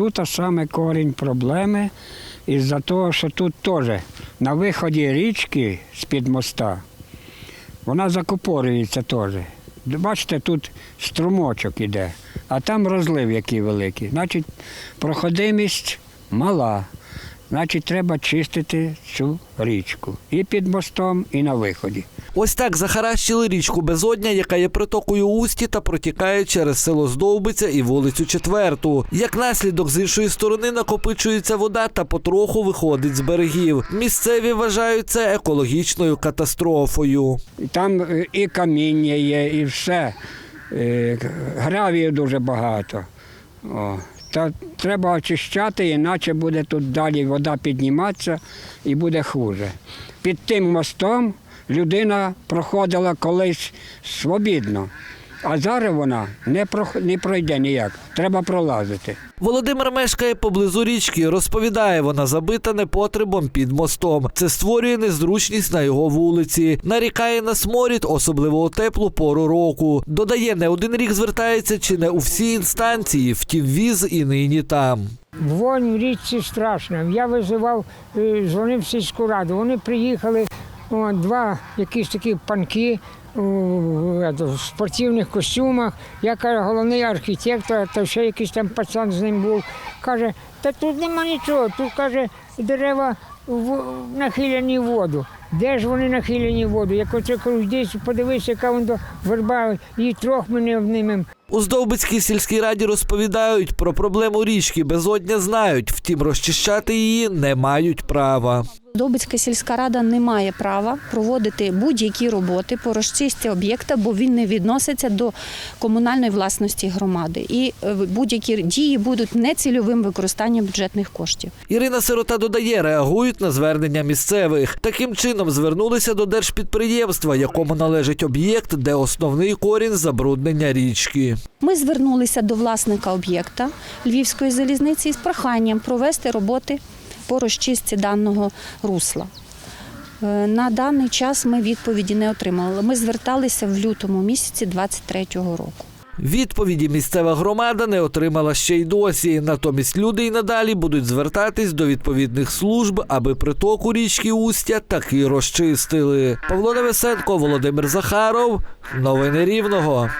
тут саме корінь проблеми із-за того, що тут теж на виході річки з-під моста вона закупорюється теж. Бачите, тут струмочок іде, а там розлив який великий. Значить, проходимість мала. Значить, треба чистити цю річку і під мостом, і на виході. Ось так захаращили річку Безодня, яка є притокою Усті та протікає через село Здовбиця і вулицю Четверту. Як наслідок з іншої сторони накопичується вода та потроху виходить з берегів. Місцеві вважають це екологічною катастрофою. Там е, і каміння є, і все. Е, Гравію дуже багато. О. Та треба очищати, іначе буде тут далі вода підніматися і буде хуже. Під тим мостом людина проходила колись свобідно, а зараз вона не, прох- не пройде ніяк. Треба пролазити. Володимир мешкає поблизу річки. Розповідає, вона забита непотребом під мостом. Це створює незручність на його вулиці. Нарікає на сморід, особливо у теплу пору року. Додає, не один рік звертається чи не у всі інстанції, втім віз і нині там. Вонь в річці страшна. Я визивав, е, дзвонив в сільську раду. Вони приїхали, два якісь такі панки в спортивних костюмах. Я кажу, головний архітектор, та ще якийсь там пацан з ним був. Каже, та тут нема нічого, тут каже, дерева нахилені в воду. Де ж вони нахилені в воду? Як оце кажу, десь подивися, яка вон верба, і трьох мене обнимем. У Здовбицькій сільській раді розповідають про проблему річки безодня знають, втім розчищати її не мають права. Добицька сільська рада не має права проводити будь-які роботи по розчистці об'єкта, бо він не відноситься до комунальної власності громади. І е, будь-які дії будуть нецільовим використанням бюджетних коштів. Ірина Сирота додає, реагують на звернення місцевих. Таким чином звернулися до держпідприємства, якому належить об'єкт, де основний корінь забруднення річки. Ми звернулися до власника об'єкта Львівської залізниці з проханням провести роботи по розчистці даного русла. Е, На даний час ми відповіді не отримали. Ми зверталися в лютому місяці 23-го року. Відповіді місцева громада не отримала ще й досі. Натомість люди й надалі будуть звертатись до відповідних служб, аби притоку річки Устя таки розчистили. Павло Невесенко, Володимир Захаров. Новини Рівного.